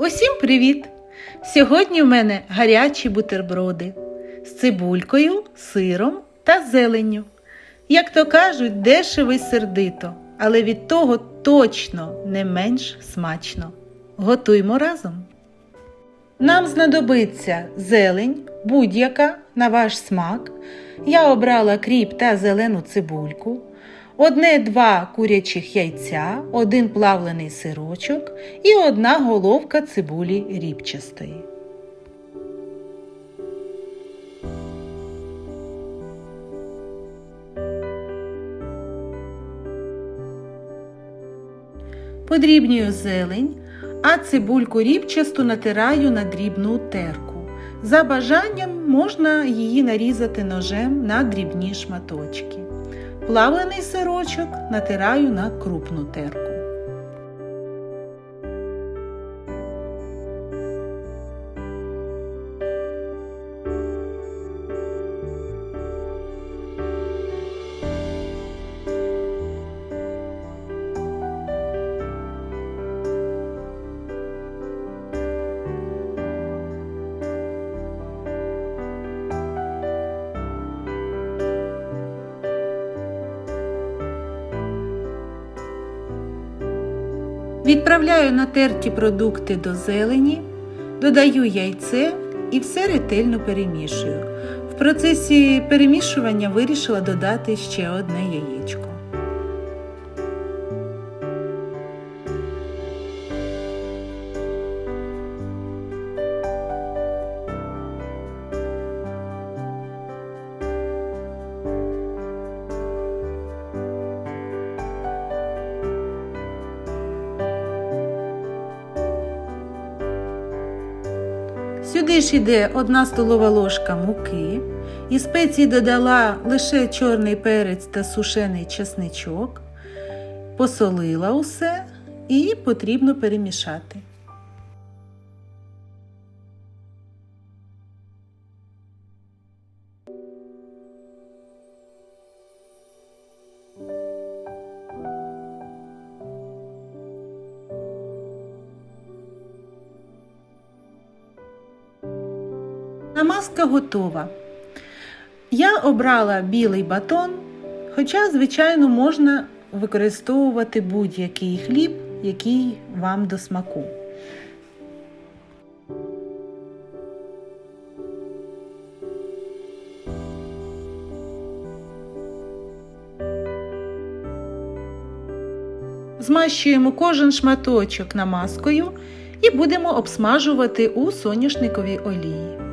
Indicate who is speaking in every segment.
Speaker 1: Усім привіт! Сьогодні в мене гарячі бутерброди з цибулькою, сиром та зеленню. Як то кажуть, дешево й сердито, але від того точно не менш смачно. Готуймо разом. Нам знадобиться зелень, будь-яка на ваш смак. Я обрала кріп та зелену цибульку, одне-два курячих яйця, один плавлений сирочок і одна головка цибулі рібчастої. Подрібнюю зелень, а цибульку рібчасту натираю на дрібну терку. За бажанням можна її нарізати ножем на дрібні шматочки. Плавлений сирочок натираю на крупну терку. Відправляю натерті продукти до зелені, додаю яйце і все ретельно перемішую. В процесі перемішування вирішила додати ще одне яєчко. Сюди ж йде 1 столова ложка муки. І спеції додала лише чорний перець та сушений чесничок, посолила усе і потрібно перемішати. Намазка готова. Я обрала білий батон, хоча, звичайно, можна використовувати будь-який хліб, який вам до смаку. Змащуємо кожен шматочок намазкою і будемо обсмажувати у соняшниковій олії.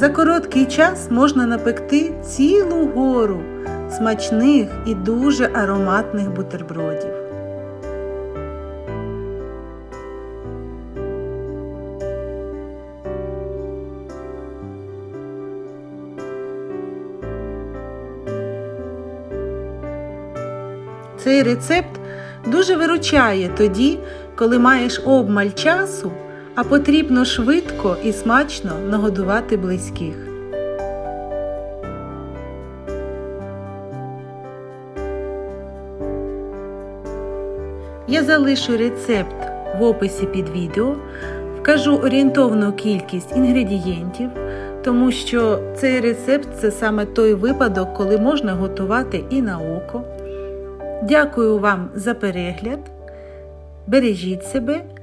Speaker 1: За короткий час можна напекти цілу гору смачних і дуже ароматних бутербродів. Цей рецепт дуже виручає тоді, коли маєш обмаль часу а потрібно швидко і смачно нагодувати близьких. Я залишу рецепт в описі під відео, вкажу орієнтовну кількість інгредієнтів, тому що цей рецепт це саме той випадок, коли можна готувати і на око. Дякую вам за перегляд. Бережіть себе